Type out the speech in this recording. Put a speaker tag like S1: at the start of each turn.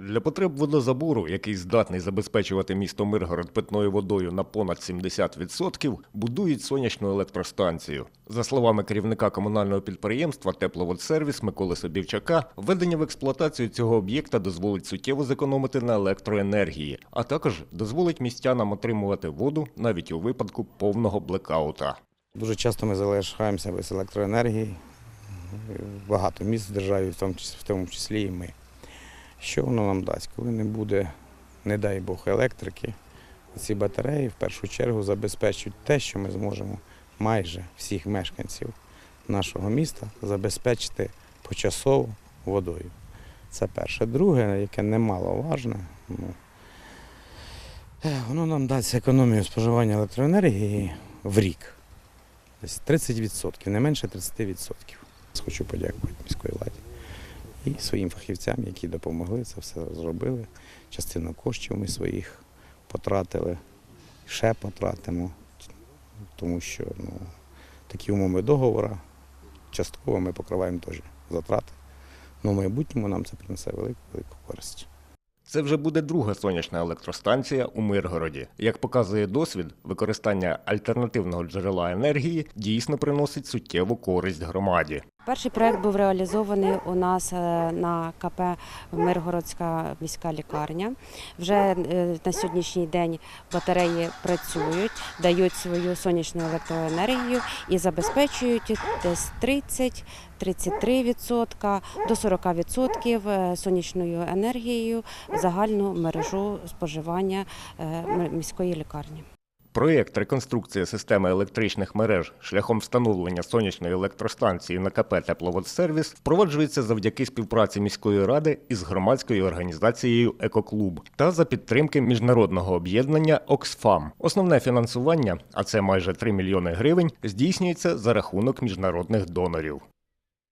S1: Для потреб водозабору, який здатний забезпечувати місто Миргород питною водою на понад 70%, будують сонячну електростанцію. За словами керівника комунального підприємства Тепловодсервіс Миколи Собівчака, введення в експлуатацію цього об'єкта дозволить суттєво зекономити на електроенергії, а також дозволить містянам отримувати воду навіть у випадку повного блекаута.
S2: Дуже часто ми залишаємося без електроенергії. Багато міст в державі, в тому числі, і ми. Що воно нам дасть? Коли не буде, не дай Бог, електрики, ці батареї в першу чергу забезпечують те, що ми зможемо майже всіх мешканців нашого міста забезпечити почасово водою. Це перше. Друге, яке немаловажне, ну, е, воно нам дасть економію споживання електроенергії в рік. Десь 30%, не менше 30%. Хочу подякувати міської владі і своїм фахівцям, які допомогли це все зробили. Частину коштів ми своїх потратили, ще потратимо, тому що ну, такі умови договору частково ми покриваємо теж затрати. Ну, в майбутньому нам це принесе велику велику користь.
S1: Це вже буде друга сонячна електростанція у Миргороді. Як показує досвід, використання альтернативного джерела енергії дійсно приносить суттєву користь громаді.
S3: Перший проект був реалізований у нас е, на КП Миргородська міська лікарня. Вже е, на сьогоднішній день батареї працюють, дають свою сонячну електроенергію і забезпечують десь 30-33% до 40% е, сонячною енергією загальну мережу споживання міської лікарні.
S1: Проєкт реконструкції системи електричних мереж шляхом встановлення сонячної електростанції на КП Тепловодсервіс впроваджується завдяки співпраці міської ради із громадською організацією Екоклуб та за підтримки міжнародного об'єднання Оксфам. Основне фінансування, а це майже 3 мільйони гривень, здійснюється за рахунок міжнародних донорів.